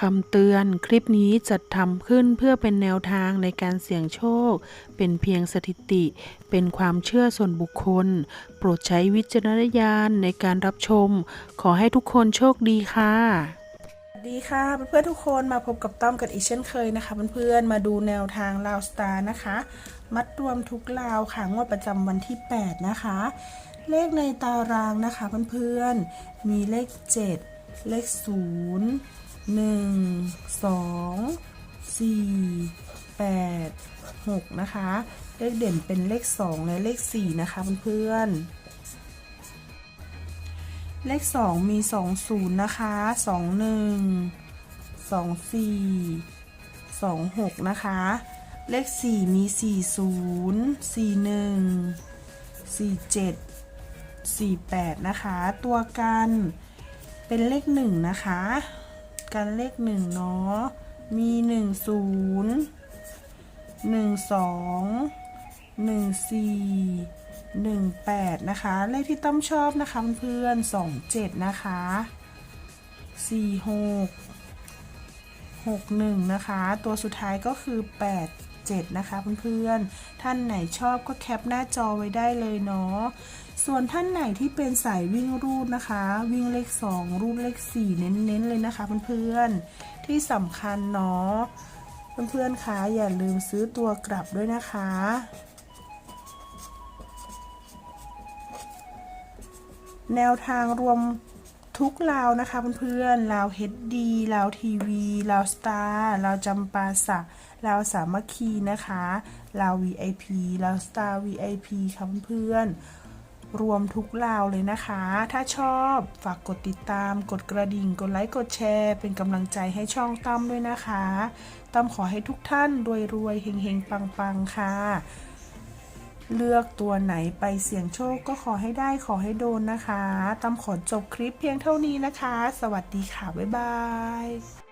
คำเตือนคลิปนี้จัดทำขึ้นเพื่อเป็นแนวทางในการเสี่ยงโชค เป็นเพียงสถิติ เป็นความเชื่อส่วนบุคคล โปรดใช้วิจารณญาณในการรับชม ขอให้ทุกคนโชคดีค่ะ สวัสดีค่ะเพื่อนๆทุกคนมาพบกับต้อมกันอีกเช่นเคยนะคะเพื่อนๆมาดูแนวทางลาวสตาร์นะคะ มัดรวมทุกลาวค่ะงวดประจำวันที่ 8 นะคะ เลขในตารางนะคะเพื่อนๆมีเลข 7 เลข 0 หนึ่งสองสี่แปดหกนะคะ เลขเด่นเป็นเลขสองและเลขสี่นะคะเพื่อนเลขสองมีสองศูนย์นะคะสองหนึ่งสองสี่สองหกนะคะ เลขสี่มีสี่ศูนย์สี่หนึ่งสี่เจ็ดสี่แปดนะคะ ตัวกันเป็นเลขหนึ่งนะคะ กันเลขหนึ่งเนาะ มีหนึ่งศูนย์หนึ่งสองหนึ่งสี่หนึ่งแปดนะคะ เลขที่ต้องชอบนะคะเพื่อนสองเจ็ดนะคะสี่หกหกหนึ่งนะคะ ตัวสุดท้ายก็คือแปด 7 นะคะเพื่อนๆ ท่านไหนชอบก็แคปหน้าจอไว้ได้เลยเนาะ ส่วนท่านไหนที่เป็นสายวิ่งรูดนะคะ วิ่งเลข 2 รูดเลข 4 เน้นๆเลยนะคะเพื่อนๆ ที่สำคัญเนาะเพื่อนๆคะอย่าลืมซื้อตัวกลับด้วยนะคะแนวทางรวม ทุกลาวนะคะเพื่อนๆลาวเฮดดีลาวทีวีลาวสตาร์ลาวจำปาสักลาวสามัคคีนะคะลาว VIP ลาวสตาร์ VIP ค่ะเพื่อนๆรวมทุกลาวเลยนะคะ ถ้าชอบฝากกดติดตาม กดกระดิ่ง กดไลค์กดแชร์ เป็นกำลังใจให้ช่องตั้มด้วยนะคะตั้มขอให้ทุกท่านรวยๆเฮงๆปังๆค่ะ เลือกตัวไหนไปเสี่ยงโชคก็ขอให้ได้ขอให้โดนนะคะ ตามขอจบคลิปเพียงเท่านี้นะคะ สวัสดีค่ะ บ๊ายบาย